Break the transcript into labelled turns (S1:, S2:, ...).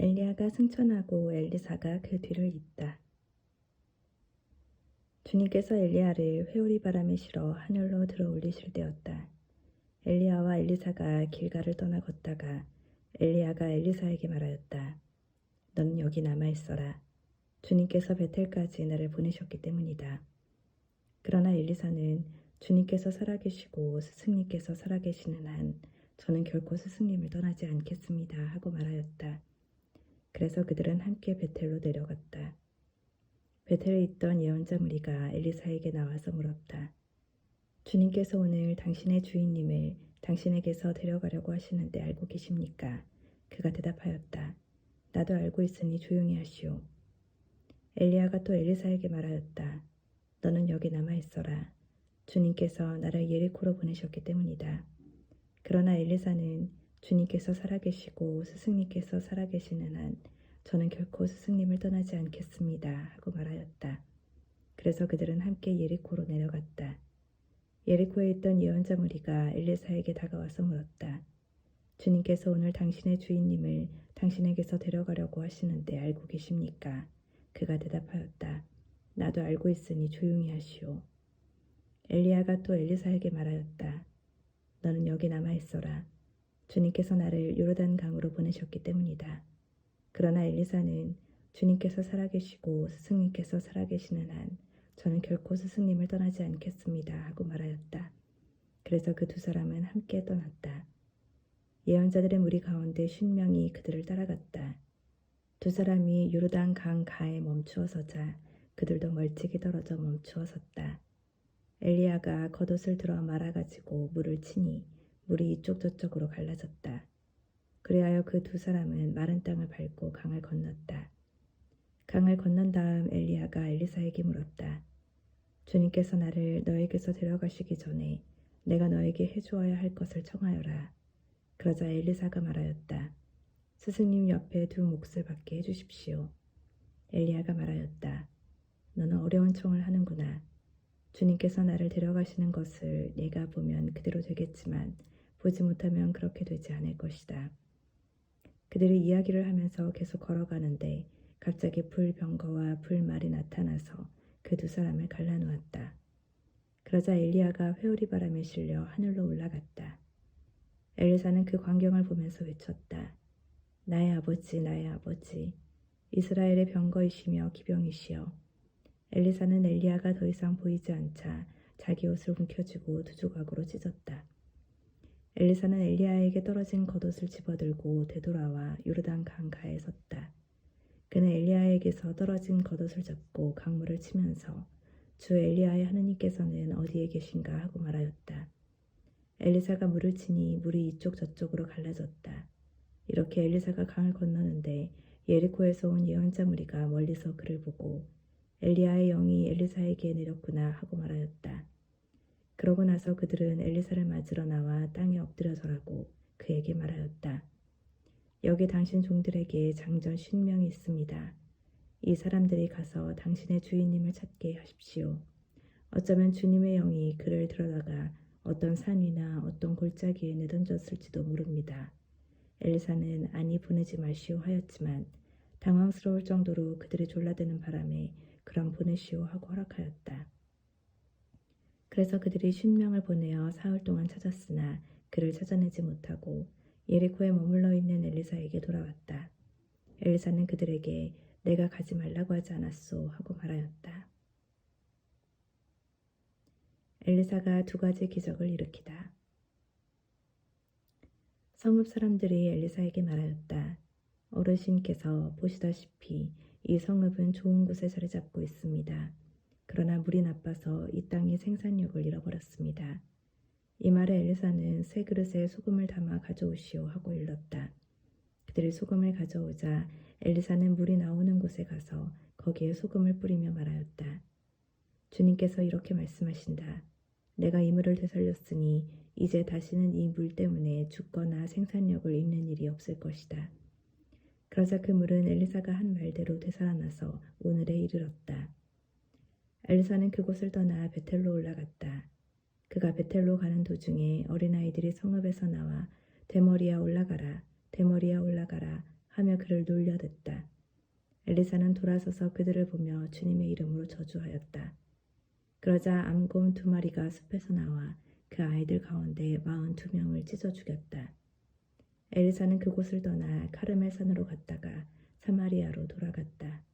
S1: 엘리야가 승천하고 엘리사가 그 뒤를 잇다. 주님께서 엘리야를 회오리 바람에 실어 하늘로 들어 올리실 때였다. 엘리야와 엘리사가 길가를 떠나 걷다가 엘리야가 엘리사에게 말하였다. 넌 여기 남아 있어라. 주님께서 베텔까지 나를 보내셨기 때문이다. 그러나 엘리사는 주님께서 살아계시고 스승님께서 살아계시는 한 저는 결코 스승님을 떠나지 않겠습니다 하고 말하였다. 그래서 그들은 함께 베텔로 내려갔다. 베텔에 있던 예언자 무리가 엘리사에게 나와서 물었다. 주님께서 오늘 당신의 주인님을 당신에게서 데려가려고 하시는데 알고 계십니까? 그가 대답하였다. 나도 알고 있으니 조용히 하시오. 엘리야가 또 엘리사에게 말하였다. 너는 여기 남아 있어라. 주님께서 나를 예리코로 보내셨기 때문이다. 그러나 엘리사는 주님께서 살아계시고 스승님께서 살아계시는 한 저는 결코 스승님을 떠나지 않겠습니다. 하고 말하였다. 그래서 그들은 함께 예리코로 내려갔다. 예리코에 있던 예언자 무리가 엘리사에게 다가와서 물었다. 주님께서 오늘 당신의 주인님을 당신에게서 데려가려고 하시는데 알고 계십니까? 그가 대답하였다. 나도 알고 있으니 조용히 하시오. 엘리야가 또 엘리사에게 말하였다. 너는 여기 남아 있어라. 주님께서 나를 요르단 강으로 보내셨기 때문이다. 그러나 엘리사는 주님께서 살아계시고 스승님께서 살아계시는 한 저는 결코 스승님을 떠나지 않겠습니다 하고 말하였다. 그래서 그 두 사람은 함께 떠났다. 예언자들의 무리 가운데 쉰 명이 그들을 따라갔다. 두 사람이 요르단 강 가에 멈추어 서자 그들도 멀찍이 떨어져 멈추어 섰다. 엘리야가 겉옷을 들어 말아가지고 물을 치니 물이 이쪽 저쪽으로 갈라졌다. 그리하여 그 두 사람은 마른 땅을 밟고 강을 건넜다. 강을 건넌 다음 엘리야가 엘리사에게 물었다. 주님께서 나를 너에게서 데려가시기 전에 내가 너에게 해주어야 할 것을 청하여라. 그러자 엘리사가 말하였다. 스승님 옆에 두 몫을 받게 해주십시오. 엘리야가 말하였다. 너는 어려운 청을 하는구나. 주님께서 나를 데려가시는 것을 내가 보면 그대로 되겠지만 보지 못하면 그렇게 되지 않을 것이다. 그들이 이야기를 하면서 계속 걸어가는데 갑자기 불병거와 불말이 나타나서 그 두 사람을 갈라놓았다. 그러자 엘리야가 회오리 바람에 실려 하늘로 올라갔다. 엘리사는 그 광경을 보면서 외쳤다. 나의 아버지, 나의 아버지, 이스라엘의 병거이시며 기병이시여. 엘리사는 엘리야가 더 이상 보이지 않자 자기 옷을 움켜쥐고 두 조각으로 찢었다. 엘리사는 엘리야에게 떨어진 겉옷을 집어들고 되돌아와 요르단 강가에 섰다. 그는 엘리야에게서 떨어진 겉옷을 잡고 강물을 치면서 주 엘리야의 하느님께서는 어디에 계신가 하고 말하였다. 엘리사가 물을 치니 물이 이쪽 저쪽으로 갈라졌다. 이렇게 엘리사가 강을 건너는데 예리코에서 온 예언자 무리가 멀리서 그를 보고 엘리야의 영이 엘리사에게 내렸구나 하고 말하였다. 그러고 나서 그들은 엘리사를 맞으러 나와 땅에 엎드려 절하고 그에게 말하였다. 여기 당신 종들에게 장전 쉰명이 있습니다. 이 사람들이 가서 당신의 주인님을 찾게 하십시오. 어쩌면 주님의 영이 그를 들어다가 어떤 산 위나 어떤 골짜기에 내던졌을지도 모릅니다. 엘리사는 아니 보내지 마시오 하였지만 당황스러울 정도로 그들이 졸라대는 바람에 그럼 보내시오 하고 허락하였다. 그래서 그들이 쉰 명을 보내어 사흘 동안 찾았으나 그를 찾아내지 못하고 예리코에 머물러 있는 엘리사에게 돌아왔다. 엘리사는 그들에게 내가 가지 말라고 하지 않았소 하고 말하였다. 엘리사가 두 가지 기적을 일으키다. 성읍 사람들이 엘리사에게 말하였다. 어르신께서 보시다시피 이 성읍은 좋은 곳에 자리 잡고 있습니다. 그러나 물이 나빠서 이 땅이 생산력을 잃어버렸습니다. 이 말에 엘리사는 새 그릇에 소금을 담아 가져오시오 하고 일렀다. 그들이 소금을 가져오자 엘리사는 물이 나오는 곳에 가서 거기에 소금을 뿌리며 말하였다. 주님께서 이렇게 말씀하신다. 내가 이 물을 되살렸으니 이제 다시는 이 물 때문에 죽거나 생산력을 잃는 일이 없을 것이다. 그러자 그 물은 엘리사가 한 말대로 되살아나서 오늘에 이르렀다. 엘리사는 그곳을 떠나 베텔로 올라갔다. 그가 베텔로 가는 도중에 어린아이들이 성읍에서 나와 대머리야 올라가라, 대머리야 올라가라 하며 그를 놀려댔다. 엘리사는 돌아서서 그들을 보며 주님의 이름으로 저주하였다. 그러자 암곰 두 마리가 숲에서 나와 그 아이들 가운데 마흔 두 명을 찢어 죽였다. 엘리사는 그곳을 떠나 카르멜 산으로 갔다가 사마리아로 돌아갔다.